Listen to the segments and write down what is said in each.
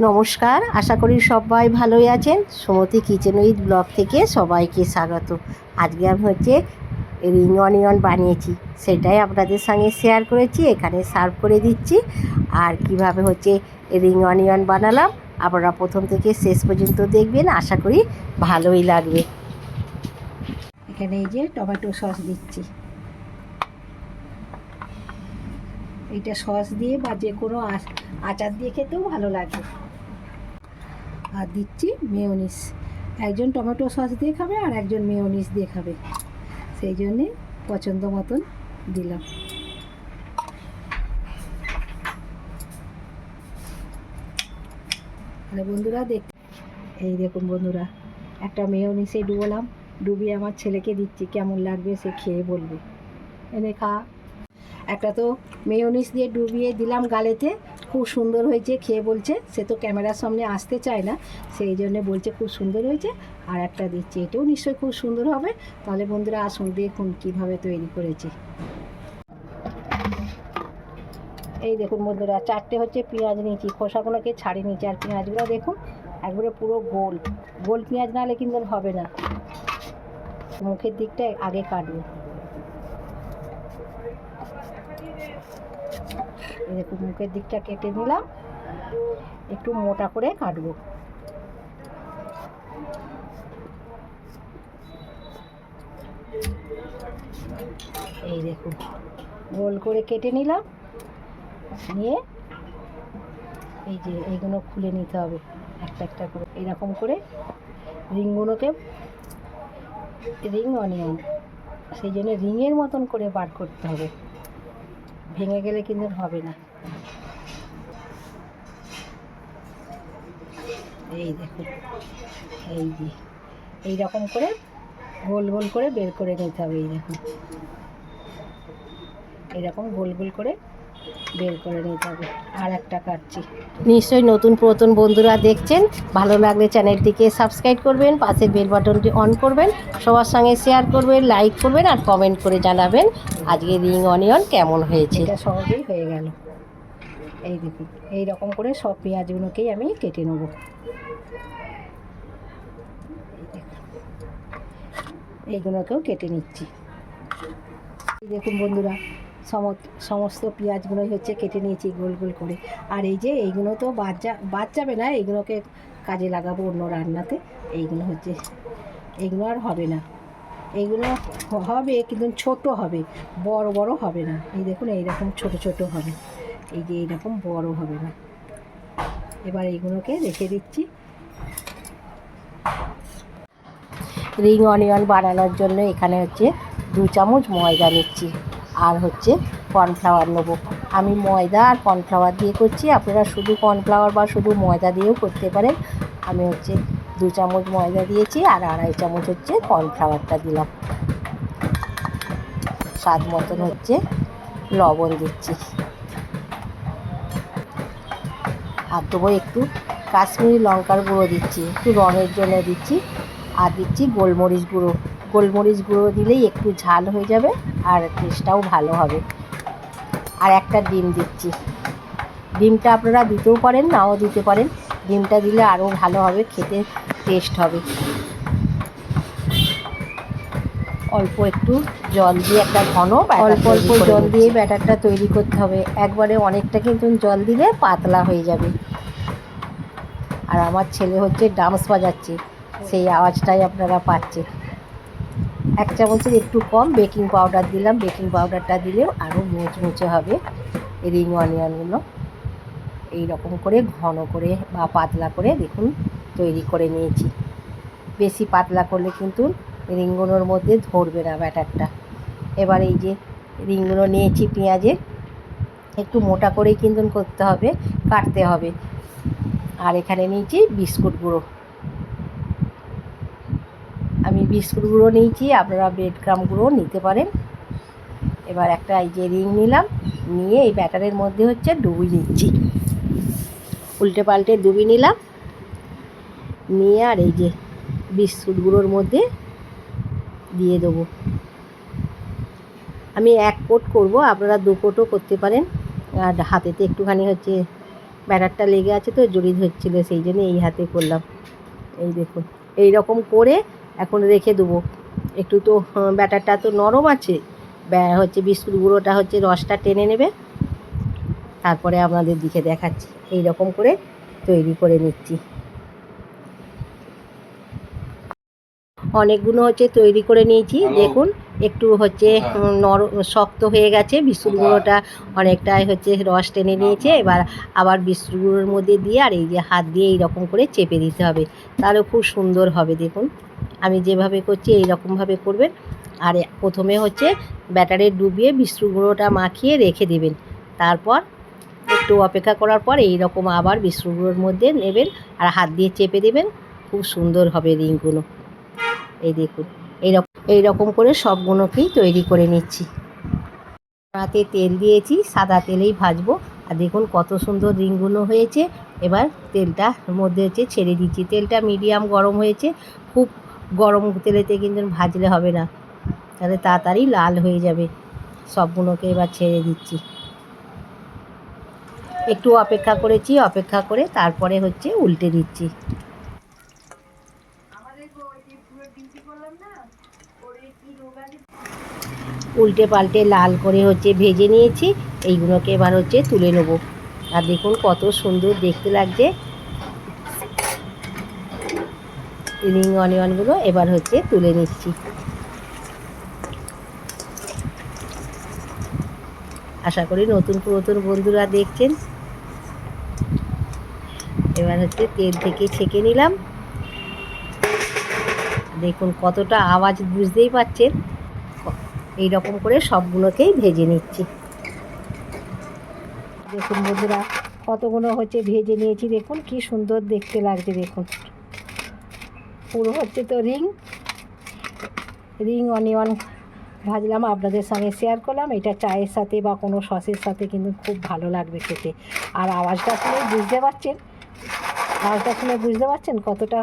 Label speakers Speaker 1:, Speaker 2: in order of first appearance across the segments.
Speaker 1: নমস্কার, আশা করি সবাই ভালোই আছেন। সুমতি কিচেন উইথ ব্লগ থেকে সবাইকে স্বাগত। আজকে আমি হচ্ছে রিং অনিয়ন বানিয়েছি, সেটাই আপনাদের সঙ্গে শেয়ার করেছি, এখানে সার্ভ করে দিচ্ছি। আর কীভাবে হচ্ছে রিং অনিয়ন বানালাম, আপনারা প্রথম থেকে শেষ পর্যন্ত দেখবেন, আশা করি ভালোই লাগবে। এখানে এই যে টমেটো সস দিচ্ছি। এইটা সস দিয়ে বা যে কোনো আচ- আচার দিয়ে খেতেও ভালো লাগে। আর দিচ্ছি মেয়োনিস। একজন টমেটো সস দিয়ে খাবে আর একজন মেয়োনিস দিয়ে খাবে। সেই জন্যে পছন্দ মতন দিলাম। তাহলে বন্ধুরা দেখ, এই দেখুন বন্ধুরা, একটা মেয়োনিসে ডুবলাম। ডুবিয়ে আমার ছেলেকে দিচ্ছি, কেমন লাগবে সে খেয়ে বলবে। এনে খা। একটা তো মেয়োনিস দিয়ে ডুবিয়ে দিলাম গালেতে। খুব সুন্দর হয়েছে, খেয়ে বলছে। সে তো ক্যামেরার সামনে আসতে চায় না, সেই জন্য বলছে খুব সুন্দর হয়েছে। আর একটা দিচ্ছি, এটাও নিশ্চয়ই খুব সুন্দর হবে। তাহলে বন্ধুরা আসুন, দেখুন কীভাবে তৈরি করেছি। এই দেখুন বন্ধুরা, চারটে হচ্ছে পেঁয়াজ নিয়েছি, খোসাগুলোকে ছাড়িয়ে নিয়েছি। আর পেঁয়াজগুলো দেখুন, একবারে পুরো গোল। গোল পেঁয়াজ না হলে কিন্তু হবে না। মুখের দিকটা আগে কাটবো। দেখুন মুখের দিকটা কেটে নিলাম একটু মোটা করে কাটবো। এই দেখুন গোল করে কেটে নিলাম। নিয়ে এই যে এইগুলো খুলে নিতে হবে একটা একটা করে। এরকম করে রিংগুলোকে রিং, অনিয়ন, সেই জন্য রিংয়ের মতন করে বার করতে হবে। ভেঙে গেলে কিন্তু হবে না। এই দেখুন এই যে, এই রকম করে গোল গোল করে বের করে নিতে হবে, এই দেখুন এরকম গোল গোল করে বের করে নিতে হবে আর একটা কাটছি নিশ্চয়ই নতুন পুরাতন বন্ধুরা দেখছেন ভালো লাগলে চ্যানেলটিকে সাবস্ক্রাইব করবেন পাশের বেল বাটনটি অন করবেন সবার সঙ্গে শেয়ার করবেন লাইক করবেন আর কমেন্ট করে জানাবেন আজকে রিং অনিয়ন কেমন হয়েছে। এটা সহজেই হয়ে গেল। এই দেখুন এই রকম করে সব পেঁয়াজগুলোকেই আমি কেটে নেব। এইগুলোকেও কেটে নিচ্ছি। দেখুন বন্ধুরা সমস্ত পেঁয়াজগুলোই হচ্ছে কেটে নিয়েছি গোল গোল করে। আর এই যে এইগুলো তো বাদ যা যাবে না, এইগুলোকে কাজে লাগাবো অন্য রান্নাতে। এইগুলো হচ্ছে, এইগুলো আর হবে না। এইগুলো হবে কিন্তু ছোট হবে, বড় বড় হবে না। এই দেখুন, এইরকম ছোট ছোট হবে। এই যে এইরকম বড় হবে না। এবার এইগুলোকে রেখে দিচ্ছি। রিং অনিয়ন বানানোর জন্য এখানে হচ্ছে দু চামচ ময়দা নিচ্ছি। আর হচ্ছে কর্নফ্লাওয়ার নেব। আমি ময়দা আর কর্নফ্লাওয়ার দিয়ে করছি। আপনারা শুধু কর্নফ্লাওয়ার বা শুধু ময়দা দিয়েও করতে পারেন। আমি হচ্ছে দু চামচ ময়দা দিয়েছি আর আড়াই চামচ হচ্ছে কর্নফ্লাওয়ারটা দিলাম। স্বাদ মতন হচ্ছে লবণ দিচ্ছি। আর দেবো একটু কাশ্মীরি লঙ্কার গুঁড়ো দিচ্ছি, একটু রঙের জন্য দিচ্ছি। আর দিচ্ছি গোলমরিচ গুঁড়ো। গোলমরিচ গুঁড়ো দিলেই একটু ঝাল হয়ে যাবে আর টেস্টটাও ভালো হবে। আর একটা ডিম দিচ্ছি। ডিমটা আপনারা দিতেও পারেন নাও দিতে পারেন। ডিমটা দিলে আরও ভালো হবে খেতে টেস্ট হবে। অল্প একটু জল দিয়ে একটা ঘন অল্প অল্প জল দিয়ে ব্যাটারটা তৈরি করতে হবে। একবারে অনেকটা কিন্তু জল দিলে পাতলা হয়ে যাবে। আর আমার ছেলে হচ্ছে ডান্স বাজাচ্ছে। সেই আওয়াজটাই আপনারা পাচ্ছেন। এক চামচের একটু কম বেকিং পাউডার দিলাম। বেকিং পাউডারটা দিলেও আরও মুচমুচে হবে রিং অনিয়নগুলো। এই রকম করে ঘন করে বা পাতলা করে দেখুন তৈরি করে নিয়েছি। বেশি পাতলা করলে কিন্তু রিংগুলোর মধ্যে ধরবে না ব্যাটারটা। এবার এই যে রিংগুলো নিয়েছি পেঁয়াজের, একটু মোটা করেই কিন্তু করতে হবে, কাটতে হবে। আর এখানে নিয়েছি বিস্কুট গুঁড়ো। বিস্কুট গুঁড়ো নিয়েছি, আপনারা ব্রেড ক্রাম গুঁড়ো নিতে পারেন। এবার একটা এই যে রিং নিলাম, নিয়ে এই ব্যাটারের মধ্যে হচ্ছে ডুবি নিচ্ছি। উল্টে পাল্টে ডুবি নিলাম, নিয়ে আর এই যে বিস্কুট গুঁড়োর মধ্যে দিয়ে দেবো। আমি এক কোট করব, আপনারা দু কোটও করতে পারেন। আর হাতেতে একটুখানি হচ্ছে ব্যাটারটা লেগে আছে তো জড়ি ধরছিল, সেই জন্য এই হাতে করলাম। এই দেখুন এই রকম করে এখন রেখে দেবো। একটু তো ব্যাটারটা তো নরম আছে। হচ্ছে বিস্কুট গুঁড়োটা হচ্ছে রসটা টেনে নেবে। তারপরে আপনাদের দিকে দেখাচ্ছি। এই রকম করে তৈরি করে নিচ্ছি। অনেকগুলো হচ্ছে তৈরি করে নিয়েছি। দেখুন একটু হচ্ছে নরম শক্ত হয়ে গেছে। বিস্কুট গুঁড়োটা অনেকটাই হচ্ছে রস টেনে নিয়েছে। এবার আবার বিস্কুট গুঁড়োর মধ্যে দিয়ে আর এই যে হাত দিয়ে এই রকম করে চেপে দিতে হবে। তাহলে খুব সুন্দর হবে দেখুন। আমি যেভাবে করছি এই রকমভাবে করবেন। আর প্রথমে হচ্ছে ব্যাটারে ডুবিয়ে বিস্কুট গুঁড়োটা মাখিয়ে রেখে দেবেন। তারপর একটু অপেক্ষা করার পর এই রকম আবার বিস্কুট গুঁড়োর মধ্যে নেবেন আর হাত দিয়ে চেপে দেবেন। খুব সুন্দর হবে রিংগুলো। এই দেখুন, এইরকম এইরকম করে সবগুলোকেই তৈরি করে নিচ্ছি। কড়াতে তেল দিয়েছি, সাদা তেলেই ভাজবো। আর দেখুন কত সুন্দর রিংগুলো হয়েছে। এবার তেলটা মধ্যে হচ্ছে ছেড়ে দিচ্ছি। তেলটা মিডিয়াম গরম হয়েছে। খুব গরম তেলেতে কিন্তু ভাজলে হবে না। তাহলে তাড়াতাড়ি লাল হয়ে যাবে। সবগুলোকে এবার ছেড়ে দিচ্ছি। একটু অপেক্ষা করেছি, অপেক্ষা করে তারপরে হচ্ছে উল্টে দিচ্ছি। উল্টে পাল্টে লাল করে হচ্ছে ভেজে নিয়েছি। এইগুলোকে এবার হচ্ছে তুলে নেব। আর দেখুন কত সুন্দর দেখতে লাগছে। রিং অনিয়নগুলো এবার হচ্ছে তুলে নিচ্ছি। আশা করি নতুন পুরাতন বন্ধুরা দেখছেন। এবার হচ্ছে তেল থেকে ছেঁকে নিলাম। দেখুন কতটা আওয়াজ বুঝতেই পাচ্ছেন। এই রকম করে সবগুলোকেই ভেজে নিচ্ছি। দেখুন বন্ধুরা কতগুলো হচ্ছে ভেজে নিয়েছি। দেখুন কি সুন্দর দেখতে লাগছে, দেখুন। পুরো হচ্ছে তো রিং। রিং, অনিয়ন ভাজলাম, আপনাদের সঙ্গে শেয়ার করলাম। এটা চায়ের সাথে বা কোনো সসের সাথে কিন্তু খুব ভালো লাগবে খেতে। আর আওয়াজটা শুনে বুঝতে পারছেন? আওয়াজটা শুনে বুঝতে পারছেন কতটা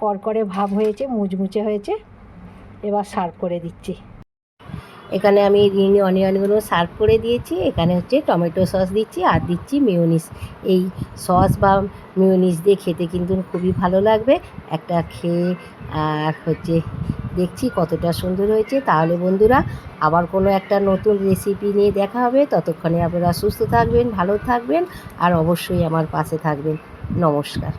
Speaker 1: কড়কড়ে ভাব হয়েছে, মুচমুচে হয়েছে? এবার সার্ভ করে দিচ্ছি। এখানে আমি রিং অনিয়নগুলো সার্ভ করে দিয়েছি। এখানে হচ্ছে টমেটো সস দিচ্ছি আর দিচ্ছি মিউনিস এই সস বা মিউনিস দিয়ে খেতে কিন্তু খুবই ভালো লাগবে। একটা খেয়ে আর হচ্ছে দেখছি কতটা সুন্দর হয়েছে। তাহলে বন্ধুরা, আবার কোনো একটা নতুন রেসিপি নিয়ে দেখা হবে। ততক্ষণে আপনারা সুস্থ থাকবেন, ভালো থাকবেন আর অবশ্যই আমার পাশে থাকবেন। নমস্কার।